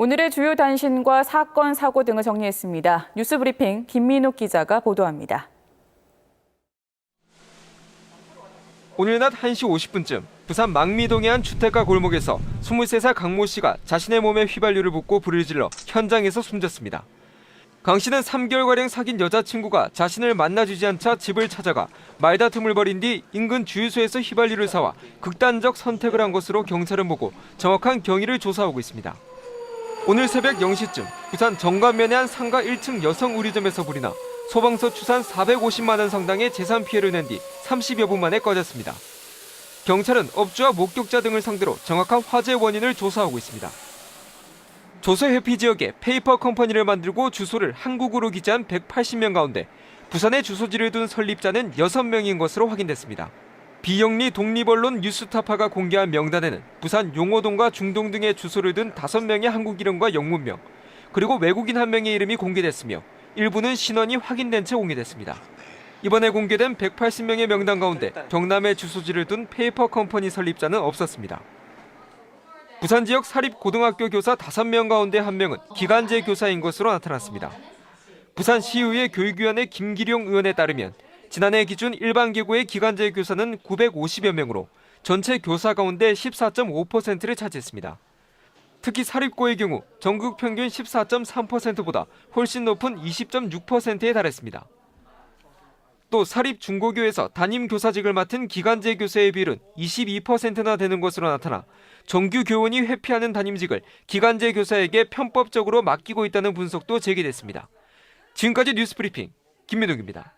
오늘의 주요 단신과 사건, 사고 등을 정리했습니다. 뉴스브리핑 김민욱 기자가 보도합니다. 오늘 낮 1시 50분쯤 부산 망미동의 한 주택가 골목에서 23살 강모 씨가 자신의 몸에 휘발유를 붓고 불을 질러 현장에서 숨졌습니다. 강 씨는 3개월가량 사귄 여자친구가 자신을 만나주지 않자 집을 찾아가 말다툼을 벌인 뒤 인근 주유소에서 휘발유를 사와 극단적 선택을 한 것으로 경찰은 보고 정확한 경위를 조사하고 있습니다. 오늘 새벽 0시쯤 부산 정관면의 한 상가 1층 여성 의류점에서 불이 나 소방서 추산 450만 원 상당의 재산 피해를 낸 뒤 30여 분 만에 꺼졌습니다. 경찰은 업주와 목격자 등을 상대로 정확한 화재 원인을 조사하고 있습니다. 조서 회피 지역에 페이퍼 컴퍼니를 만들고 주소를 한국으로 기재한 180명 가운데 부산에 주소지를 둔 설립자는 6명인 것으로 확인됐습니다. 비영리 독립언론 뉴스타파가 공개한 명단에는 부산 용호동과 중동 등의 주소를 둔 5명의 한국 이름과 영문명, 그리고 외국인 한 명의 이름이 공개됐으며 일부는 신원이 확인된 채 공개됐습니다. 이번에 공개된 180명의 명단 가운데 경남에 주소지를 둔 페이퍼 컴퍼니 설립자는 없었습니다. 부산 지역 사립 고등학교 교사 5명 가운데 1명은 기간제 교사인 것으로 나타났습니다. 부산시의회 교육위원회 김기룡 의원에 따르면 지난해 기준 일반 기구의 기간제 교사는 950여 명으로 전체 교사 가운데 14.5%를 차지했습니다. 특히 사립고의 경우 전국 평균 14.3%보다 훨씬 높은 20.6%에 달했습니다. 또 사립 중고교에서 담임 교사직을 맡은 기간제 교사의 비율은 22%나 되는 것으로 나타나 정규 교원이 회피하는 담임직을 기간제 교사에게 편법적으로 맡기고 있다는 분석도 제기됐습니다. 지금까지 뉴스브리핑 김민욱입니다.